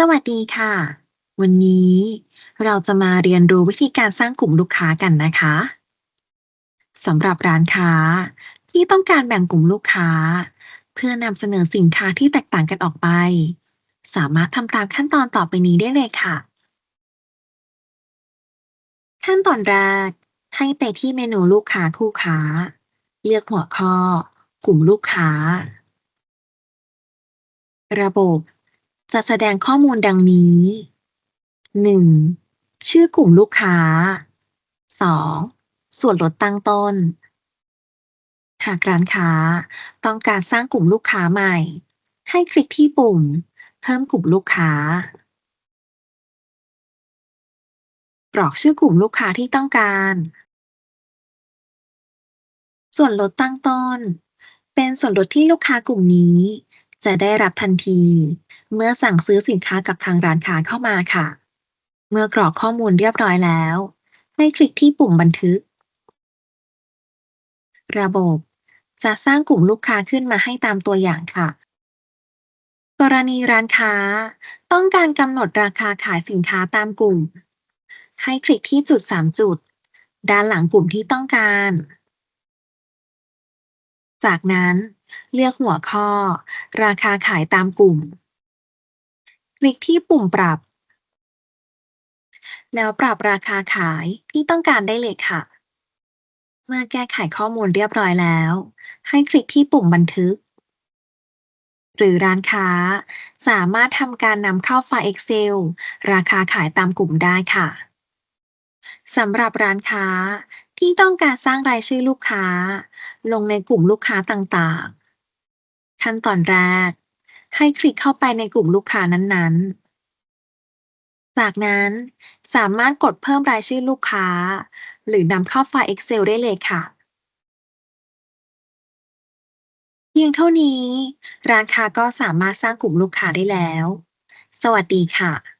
สวัสดีค่ะ วันนี้เราจะมาเรียนรู้วิธีการสร้างกลุ่มลูกค้ากันนะคะสำหรับร้านค้าที่ต้องการแบ่งกลุ่มลูกค้า เพื่อนำเสนอสินค้าที่แตกต่างกันออกไป สามารถทำตามขั้นตอนต่อไปนี้ได้เลยค่ะ ขั้นตอนแรก ให้ไปที่เมนูลูกค้าคู่ค้า เลือกหัวข้อ กลุ่มลูกค้า ระบบ จะแสดงข้อมูลดังนี้ 1. ชื่อกลุ่มลูกค้า 2. ส่วนลดตั้งต้น หากร้านค้าต้องการสร้างกลุ่มลูกค้าใหม่ ให้คลิกที่ปุ่ม เพิ่มกลุ่มลูกค้า กรอกชื่อกลุ่มลูกค้าที่ต้องการ ส่วนลดตั้งต้น เป็นส่วนลดที่ลูกค้ากลุ่มนี้ จะได้รับทันที เมื่อสั่งซื้อสินค้ากับทางร้านค้าเข้ามาค่ะ เมื่อกรอกข้อมูลเรียบร้อยแล้ว ให้คลิกที่ปุ่มบันทึก ระบบ จะสร้างกลุ่มลูกค้าขึ้นมาให้ตามตัวอย่างค่ะ กรณีร้านค้า ต้องการกำหนดราคาขายสินค้าตามกลุ่ม ให้คลิกที่จุด 3 จุด ด้านหลังกลุ่มที่ต้องการ จากนั้นเลือกหัวข้อ ราคาขายตามกลุ่ม คลิกที่ปุ่มปรับ แล้วปรับราคาขายที่ต้องการได้เลยค่ะ เมื่อแก้ไขข้อมูลเรียบร้อยแล้ว ให้คลิกที่ปุ่มบันทึก หรือร้านค้า สามารถทำการนำเข้าไฟล์ Excel ราคาขายตามกลุ่มได้ค่ะสำหรับร้านค้า ที่ต้องการสร้างรายชื่อลูกค้า ลงในกลุ่มลูกค้าต่างๆ ขั้นตอนแรก ให้คลิกเข้าไปในกลุ่มลูกค้านั้นๆ จากนั้นสามารถกดเพิ่มรายชื่อลูกค้า หรือนำเข้าไฟล์ Excel ได้เลยค่ะ เพียงเท่านี้ ร้านค้าก็สามารถสร้างกลุ่มลูกค้าได้แล้ว สวัสดีค่ะ